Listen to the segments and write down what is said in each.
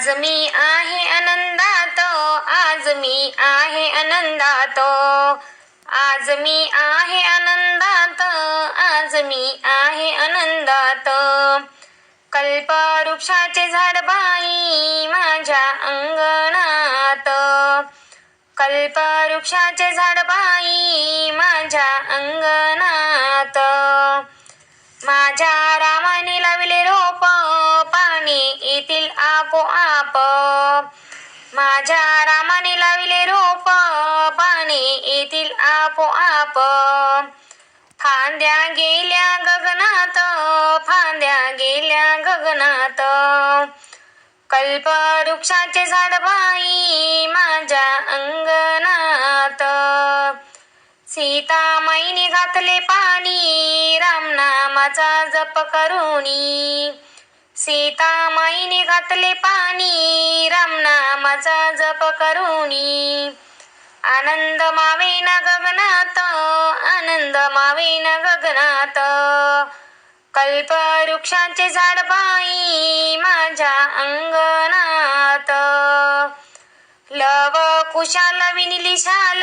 आज मी आहे आनंदात आज मी आहे आनंदात. आज मी आहे आनंदात आज मी आहे आनंदात. कल्पवृक्षाचे झाड बाई माझ्या अंगणात. कल्पवृक्षाचे झाड बाई माझ्या अंगणात. माझ्या रामाने लावले रोप पाणी येतील आपोआप येतील आपोआप फांद्या गेल्या गगनात फांद्या गेल्या गगनात. कल्पवृक्षाचे झाड बाई माझ्या अंगणात. सीतामाईने घातले पाणी रामनामाचा जप करुणी सीतामाईने घातले पाणी रामनामाचा जप करुणी आनंद मावेन गगनात आनंद मावेन गगनात. कल्पवृक्षाचे झाड पायी माझ्या अंगणात. लव कुशाल विनिली शाल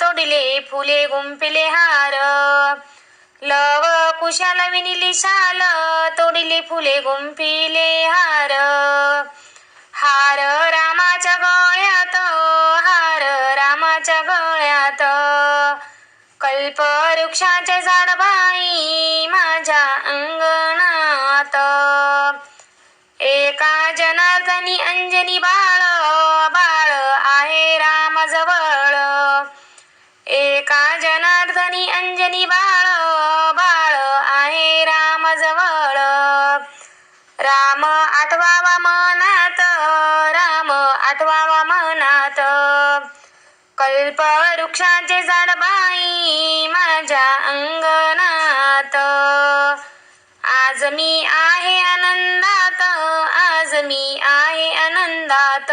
तोडिले फुले गुंपिले हार. लव कुशाल विनिली शाल तोडिले फुले गुंपिले हार. कल्पवृक्षाचे झाड बाई माझ्या अंगणात. एका जनार्दनी अंजनी बाळ बाळ आहे रामजवळ. एका जनार्दनी अंजनी बाळ बाळ आहे रामजवळ. राम आठवावा मनात राम आठवावा मनात. कल्पवृक्षाचे झाड बाई आज मी आहे आनंदात आज मी आहे आनंदात.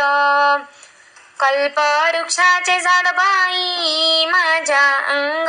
कल्पवृक्षाचे झाड बाई माझ्या अंग